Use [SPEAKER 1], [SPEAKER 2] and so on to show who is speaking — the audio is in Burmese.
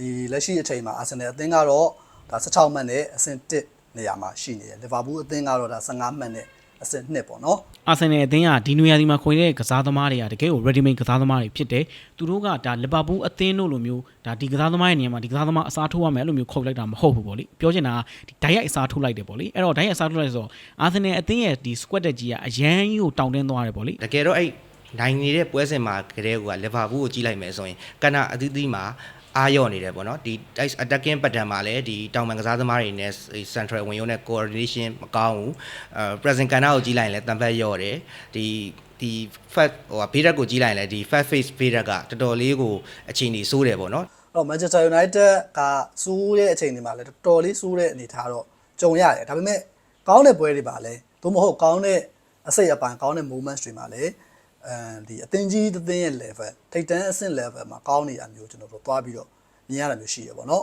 [SPEAKER 1] ဒီလက်ရှိအချိန်မှာအာဆင်နယ်အသင်းကတော့ဒါ16မှတ်နဲ့အဆင့်1နေရာမှာရှိနေတယ်လီဗာပူးအသင်းကတော့ဒါ15မှတ်နဲ့အဆင့်2ပေါ့နော်
[SPEAKER 2] အာဆင်နယ်အသင်းကဒီနွေရာသီမှာခွင့်တဲ့ကစားသမားတွေကတကယ်ကို ready made ကစားသမားတွေဖြစ်တယ်။သူတို့ကဒါလီဗာပူးအသင်းတို့လိုမျိုးဒါဒီကစားသမားရဲ့နေရာမှာဒီကစားသမားအစားထိုးရမယ်အဲ့လိုမျိုးခုတ်လိုက်တာမဟုတ်ဘူးပေါ့လေ။ပြောချင်တာကဒီဓာတ်ရိုက်အစားထိုးလိုက်တယ်ပေါ့လေ။အဲ့တော့ဓာတ်ရိုက်အစားထိုးလိုက်ဆိုတော့အာဆင်နယ်အသင်းရဲ့ဒီ squad တက်ကြီးကအရန်ကြီးကိုတောင်းတင်းသွားတယ်ပေါ့လေ
[SPEAKER 3] တကယ်တော့အဲ့နိုင်နေတဲ့ပွဲစဉ်မှာကလေးကလီဗာပူးကိုကြီးလိုက်မယ်ဆိုရင်ကနအသီးသီးမှာ အာရော့နေတယ်ပေါ့နော်ဒီ attacking pattern မှာလည်းဒီတောင်ပန်ကစားသမားတွေနဲ့ central ဝင်ရုံနဲ့ coordination မကောင်းဘူးအဲ present ကနကိုကြီးလိုက်ရင်လည်းတံပတ်ရော့တယ်ဒီဒီ fat ဟိုဘေးရက်ကိုကြီးလိုက်ရင်လည်းဒီ fat face ဘေးရက်ကတော်တော်လေးကိုအချိန်ကြီးစိုးတယ်ပေါ့နော်
[SPEAKER 1] အဲ့တော့ Manchester United ကစူးတဲ့အချိန်တွေမှာလည်းတော်တော်လေးစူးတဲ့အနေထားတော့ကြုံရတယ်ဒါပေမဲ့ကောင်းတဲ့ပွဲတွေပါလဲသို့မဟုတ်ကောင်းတဲ့အစိတ်အပိုင်းကောင်းတဲ့ moments တွေမှာလည်း အဲဒီအသင်းကြီးတစ်သင်းရဲ့ level ထိပ်တန်းအဆင့် level မှာကောင်းနေတာမျိုးကျွန်တော်တို့သွားပြီးတော့မြင်ရတာမျိုးရှိရပါတော့